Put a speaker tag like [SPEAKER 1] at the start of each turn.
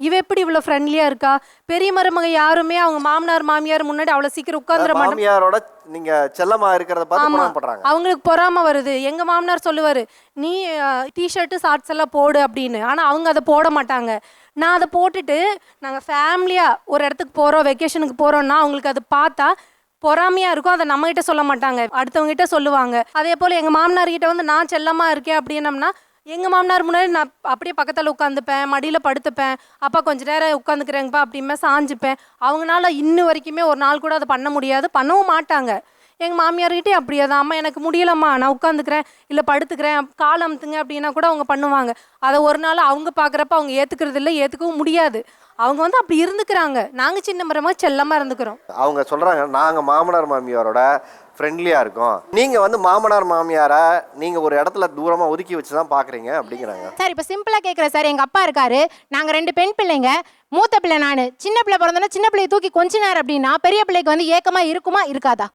[SPEAKER 1] இவ எப்படி இவ்வளவு ஃப்ரெண்ட்லியா இருக்கா? பெரிய மருமக யாருமே அவங்க மாமனார் மாமியார் முன்னாடி அவ்வளவு சீக்கிரம் உட்காந்துட மாட்டோம்.
[SPEAKER 2] மாமியாரோட நீங்க செல்லமா இருக்கிறத பார்த்து
[SPEAKER 1] ஆமா.
[SPEAKER 2] பண்றாங்க
[SPEAKER 1] அவங்களுக்கு பொறாம வருது. எங்க மாமனார் சொல்லுவாரு நீ டிஷர்ட்டு ஷார்ட்ஸ் எல்லாம் போடு அப்படின்னு. ஆனா அவங்க அதை போட மாட்டாங்க. நான் அதை போட்டுட்டு நாங்க ஃபேமிலியா ஒரு இடத்துக்கு போறோம் வெக்கேஷனுக்கு போறோம்னா அவங்களுக்கு அது பார்த்தா பொறாமையா இருக்கும். அதை நம்ம கிட்ட சொல்ல மாட்டாங்க. அடுத்தவங்க கிட்ட சொல்லுவாங்க. அதே போல எங்க மாமனார் கிட்ட வந்து நான் செல்லமா இருக்கேன் அப்படின்னம்னா எங்கள் மாமனார் முன்னாடி நான் அப்படியே பக்கத்தில் உட்காந்துப்பேன் மடியில் படுத்துப்பேன். அப்பா கொஞ்சம் நேரம் உட்காந்துக்கிறேங்கப்பா அப்படிமே சாஞ்சுப்பேன். அவங்களால இன்ன வரைக்குமே ஒரு நாள் கூட அதை பண்ண முடியாது. பண்ணவும் மாட்டாங்க. எங்க மாமியார்கிட்டே அப்படியே தான். அம்மா எனக்கு முடியலம்மா நான் உட்காந்துக்கிறேன் இல்லை படுத்துக்கிறேன் கால் அமுத்துங்க அப்படின்னா கூட அவங்க பண்ணுவாங்க. அதை ஒரு நாள் அவங்க பார்க்குறப்ப அவங்க ஏற்றுக்கிறது இல்லை ஏற்றுக்கவும் முடியாது. அவங்க வந்து அப்படி இருந்துக்கிறாங்க. நாங்கள் சின்ன மரமாக செல்லமாக இருந்துக்கிறோம்.
[SPEAKER 2] அவங்க சொல்றாங்க நாங்க மாமனார் மாமியாரோட ஃப்ரெண்ட்லியா இருக்கோம். நீங்க வந்து மாமனார் மாமியாரை நீங்க ஒரு இடத்துல தூரமா ஒதுக்கி வச்சு தான் பாக்குறீங்க அப்படிங்கிறாங்க.
[SPEAKER 3] சார் இப்போ சிம்பிளாக கேட்குறேன் சார். எங்கள் அப்பா இருக்காரு. நாங்கள் ரெண்டு பெண் பிள்ளைங்க. மூத்த பிள்ளை நான். சின்ன பிள்ளை பிறந்தோன்னா சின்ன பிள்ளையை தூக்கி கொஞ்ச நேரம் அப்படின்னா பெரிய பிள்ளைக்கு வந்து ஏக்கமாக இருக்குமா இருக்காதா?